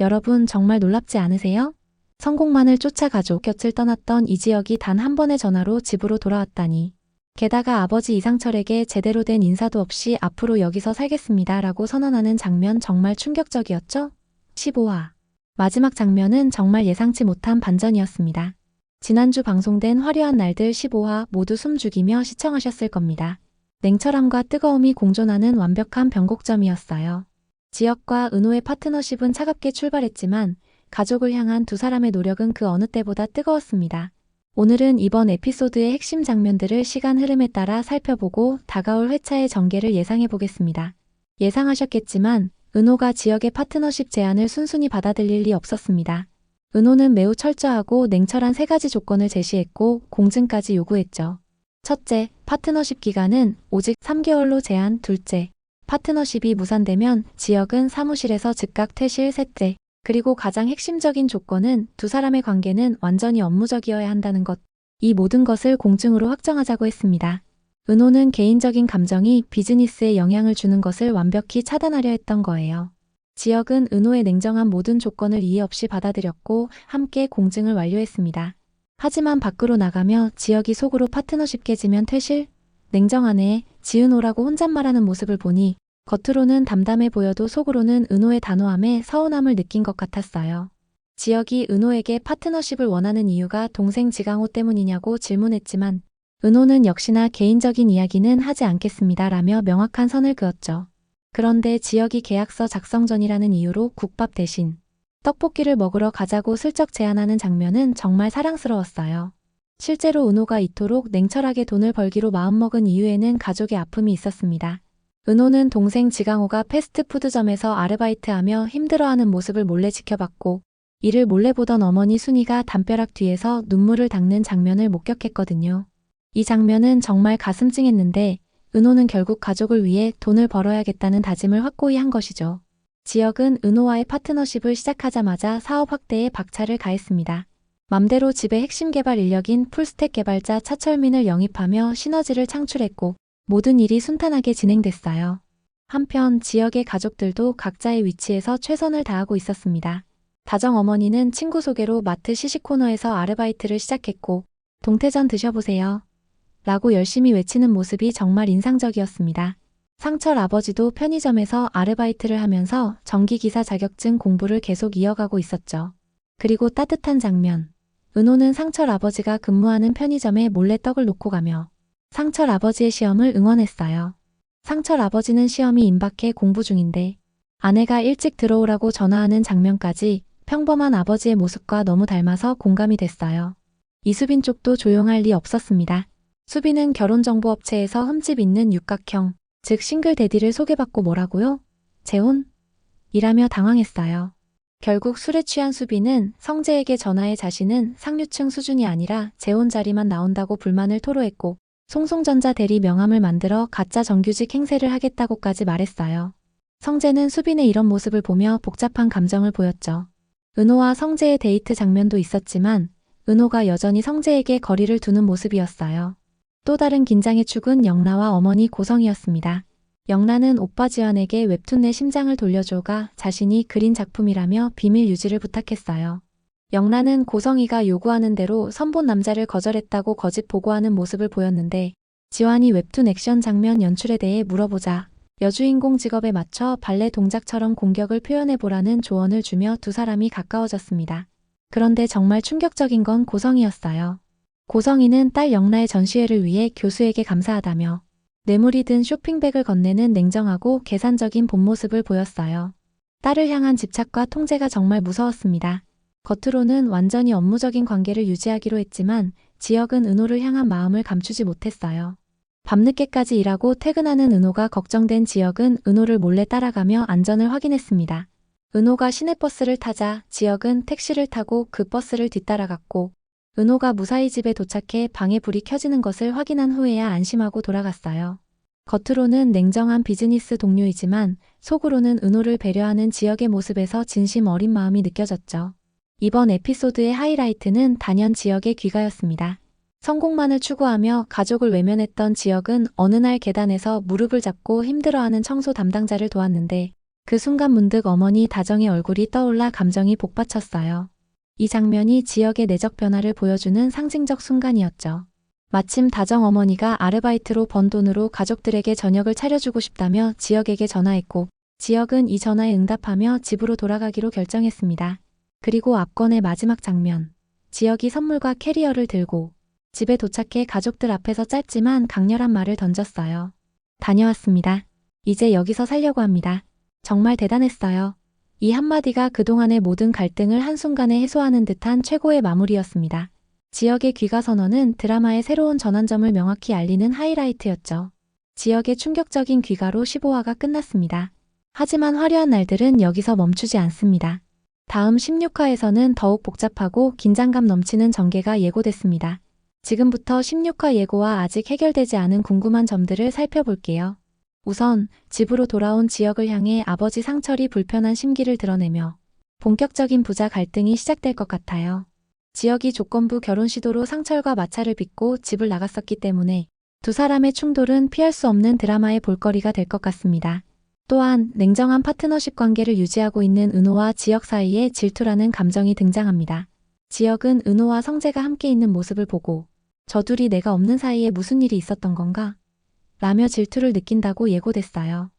여러분 정말 놀랍지 않으세요? 성공만을 쫓아 가족 곁을 떠났던 이지혁이 단 한 번의 전화로 집으로 돌아왔다니. 게다가 아버지 이상철에게 제대로 된 인사도 없이 앞으로 여기서 살겠습니다 라고 선언하는 장면 정말 충격적이었죠? 15화. 마지막 장면은 정말 예상치 못한 반전이었습니다. 지난주 방송된 화려한 날들 15화 모두 숨죽이며 시청하셨을 겁니다. 냉철함과 뜨거움이 공존하는 완벽한 변곡점이었어요. 지역과 은호의 파트너십은 차갑게 출발했지만 가족을 향한 두 사람의 노력은 그 어느 때보다 뜨거웠습니다. 오늘은 이번 에피소드의 핵심 장면들을 시간 흐름에 따라 살펴보고 다가올 회차의 전개를 예상해 보겠습니다. 예상하셨겠지만 은호가 지역의 파트너십 제안을 순순히 받아들일 리 없었습니다. 은호는 매우 철저하고 냉철한 세 가지 조건을 제시했고 공증까지 요구했죠. 첫째, 파트너십 기간은 오직 3개월로 제한. 둘째, 파트너십이 무산되면 지역은 사무실에서 즉각 퇴실. 셋째, 그리고 가장 핵심적인 조건은 두 사람의 관계는 완전히 업무적이어야 한다는 것. 이 모든 것을 공증으로 확정하자고 했습니다. 은호는 개인적인 감정이 비즈니스에 영향을 주는 것을 완벽히 차단하려 했던 거예요. 지역은 은호의 냉정한 모든 조건을 이해 없이 받아들였고 함께 공증을 완료했습니다. 하지만 밖으로 나가며 지역이 속으로 파트너십 깨지면 퇴실? 냉정하네, 지은호라고 혼잣말하는 모습을 보니 겉으로는 담담해 보여도 속으로는 은호의 단호함에 서운함을 느낀 것 같았어요. 지역이 은호에게 파트너십을 원하는 이유가 동생 지강호 때문이냐고 질문했지만 은호는 역시나 개인적인 이야기는 하지 않겠습니다 라며 명확한 선을 그었죠. 그런데 지역이 계약서 작성 전이라는 이유로 국밥 대신 떡볶이를 먹으러 가자고 슬쩍 제안하는 장면은 정말 사랑스러웠어요. 실제로 은호가 이토록 냉철하게 돈을 벌기로 마음먹은 이유에는 가족의 아픔이 있었습니다. 은호는 동생 지강호가 패스트푸드점에서 아르바이트하며 힘들어하는 모습을 몰래 지켜봤고 이를 몰래 보던 어머니 순이가 담벼락 뒤에서 눈물을 닦는 장면을 목격했거든요. 이 장면은 정말 가슴 찡했는데 은호는 결국 가족을 위해 돈을 벌어야겠다는 다짐을 확고히 한 것이죠. 지역은 은호와의 파트너십을 시작하자마자 사업 확대에 박차를 가했습니다. 맘대로 집의 핵심 개발 인력인 풀스택 개발자 차철민을 영입하며 시너지를 창출했고 모든 일이 순탄하게 진행됐어요. 한편 지역의 가족들도 각자의 위치에서 최선을 다하고 있었습니다. 다정 어머니는 친구 소개로 마트 시식 코너에서 아르바이트를 시작했고 동태전 드셔보세요. 라고 열심히 외치는 모습이 정말 인상적이었습니다. 상철 아버지도 편의점에서 아르바이트를 하면서 전기기사 자격증 공부를 계속 이어가고 있었죠. 그리고 따뜻한 장면. 은호는 상철 아버지가 근무하는 편의점에 몰래 떡을 놓고 가며 상철 아버지의 시험을 응원했어요. 상철 아버지는 시험이 임박해 공부 중인데 아내가 일찍 들어오라고 전화하는 장면까지 평범한 아버지의 모습과 너무 닮아서 공감이 됐어요. 이수빈 쪽도 조용할 리 없었습니다. 수빈은 결혼정보업체에서 흠집 있는 육각형, 즉 싱글 데디를 소개받고 뭐라고요? 재혼? 이라며 당황했어요. 결국 술에 취한 수빈은 성재에게 전화해 자신은 상류층 수준이 아니라 재혼 자리만 나온다고 불만을 토로했고 송송전자 대리 명함을 만들어 가짜 정규직 행세를 하겠다고까지 말했어요. 성재는 수빈의 이런 모습을 보며 복잡한 감정을 보였죠. 은호와 성재의 데이트 장면도 있었지만 은호가 여전히 성재에게 거리를 두는 모습이었어요. 또 다른 긴장의 축은 영라와 어머니 고성이었습니다. 영라는 오빠 지연에게 웹툰 내 심장을 돌려줘가 자신이 그린 작품이라며 비밀 유지를 부탁했어요. 영라는 고성이가 요구하는 대로 선본 남자를 거절했다고 거짓 보고하는 모습을 보였는데 지환이 웹툰 액션 장면 연출에 대해 물어보자 여주인공 직업에 맞춰 발레 동작처럼 공격을 표현해보라는 조언을 주며 두 사람이 가까워졌습니다. 그런데 정말 충격적인 건 고성이었어요. 고성이는 딸 영라의 전시회를 위해 교수에게 감사하다며 뇌물이 든 쇼핑백을 건네는 냉정하고 계산적인 본 모습을 보였어요. 딸을 향한 집착과 통제가 정말 무서웠습니다. 겉으로는 완전히 업무적인 관계를 유지하기로 했지만 지역은 은호를 향한 마음을 감추지 못했어요. 밤늦게까지 일하고 퇴근하는 은호가 걱정된 지역은 은호를 몰래 따라가며 안전을 확인했습니다. 은호가 시내버스를 타자 지역은 택시를 타고 그 버스를 뒤따라갔고 은호가 무사히 집에 도착해 방에 불이 켜지는 것을 확인한 후에야 안심하고 돌아갔어요. 겉으로는 냉정한 비즈니스 동료이지만 속으로는 은호를 배려하는 지역의 모습에서 진심 어린 마음이 느껴졌죠. 이번 에피소드의 하이라이트는 단연 지역의 귀가였습니다. 성공만을 추구하며 가족을 외면했던 지역은 어느 날 계단에서 무릎을 잡고 힘들어하는 청소 담당자를 도왔는데 그 순간 문득 어머니 다정의 얼굴이 떠올라 감정이 복받쳤어요. 이 장면이 지역의 내적 변화를 보여주는 상징적 순간이었죠. 마침 다정 어머니가 아르바이트로 번 돈으로 가족들에게 저녁을 차려주고 싶다며 지역에게 전화했고, 지역은 이 전화에 응답하며 집으로 돌아가기로 결정했습니다. 그리고 압권의 마지막 장면. 지역이 선물과 캐리어를 들고 집에 도착해 가족들 앞에서 짧지만 강렬한 말을 던졌어요. 다녀왔습니다. 이제 여기서 살려고 합니다. 정말 대단했어요. 이 한마디가 그동안의 모든 갈등을 한순간에 해소하는 듯한 최고의 마무리였습니다. 지역의 귀가 선언은 드라마의 새로운 전환점을 명확히 알리는 하이라이트였죠. 지역의 충격적인 귀가로 15화가 끝났습니다. 하지만 화려한 날들은 여기서 멈추지 않습니다. 다음 16화에서는 더욱 복잡하고 긴장감 넘치는 전개가 예고됐습니다. 지금부터 16화 예고와 아직 해결되지 않은 궁금한 점들을 살펴볼게요. 우선 집으로 돌아온 지역을 향해 아버지 상철이 불편한 심기를 드러내며 본격적인 부자 갈등이 시작될 것 같아요. 지역이 조건부 결혼 시도로 상철과 마찰을 빚고 집을 나갔었기 때문에 두 사람의 충돌은 피할 수 없는 드라마의 볼거리가 될 것 같습니다. 또한 냉정한 파트너십 관계를 유지하고 있는 은호와 지역 사이에 질투라는 감정이 등장합니다. 지역은 은호와 성재가 함께 있는 모습을 보고 저 둘이 내가 없는 사이에 무슨 일이 있었던 건가? 라며 질투를 느낀다고 예고됐어요.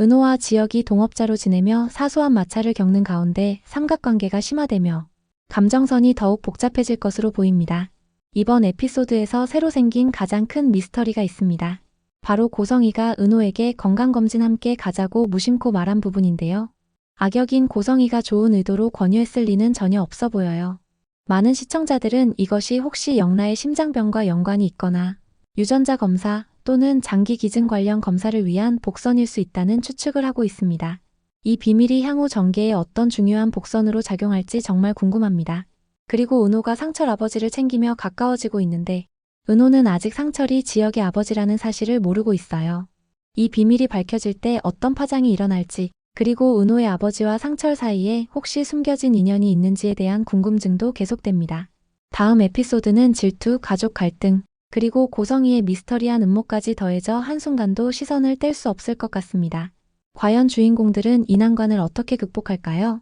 은호와 지역이 동업자로 지내며 사소한 마찰을 겪는 가운데 삼각관계가 심화되며 감정선이 더욱 복잡해질 것으로 보입니다. 이번 에피소드에서 새로 생긴 가장 큰 미스터리가 있습니다. 바로 고성이가 은호에게 건강검진 함께 가자고 무심코 말한 부분인데요. 악역인 고성이가 좋은 의도로 권유했을 리는 전혀 없어 보여요. 많은 시청자들은 이것이 혹시 영라의 심장병과 연관이 있거나 유전자 검사 또는 장기 기증 관련 검사를 위한 복선일 수 있다는 추측을 하고 있습니다. 이 비밀이 향후 전개에 어떤 중요한 복선으로 작용할지 정말 궁금합니다. 그리고 은호가 상철 아버지를 챙기며 가까워지고 있는데 은호는 아직 상철이 지역의 아버지라는 사실을 모르고 있어요. 이 비밀이 밝혀질 때 어떤 파장이 일어날지, 그리고 은호의 아버지와 상철 사이에 혹시 숨겨진 인연이 있는지에 대한 궁금증도 계속됩니다. 다음 에피소드는 질투, 가족 갈등, 그리고 고성이의 미스터리한 음모까지 더해져 한순간도 시선을 뗄 수 없을 것 같습니다. 과연 주인공들은 이 난관을 어떻게 극복할까요?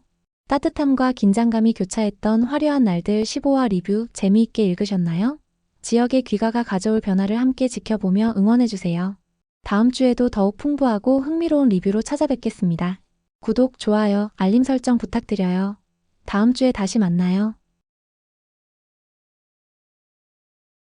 따뜻함과 긴장감이 교차했던 화려한 날들 15화 리뷰 재미있게 읽으셨나요? 지역의 귀가가 가져올 변화를 함께 지켜보며 응원해주세요. 다음 주에도 더욱 풍부하고 흥미로운 리뷰로 찾아뵙겠습니다. 구독, 좋아요, 알림 설정 부탁드려요. 다음 주에 다시 만나요.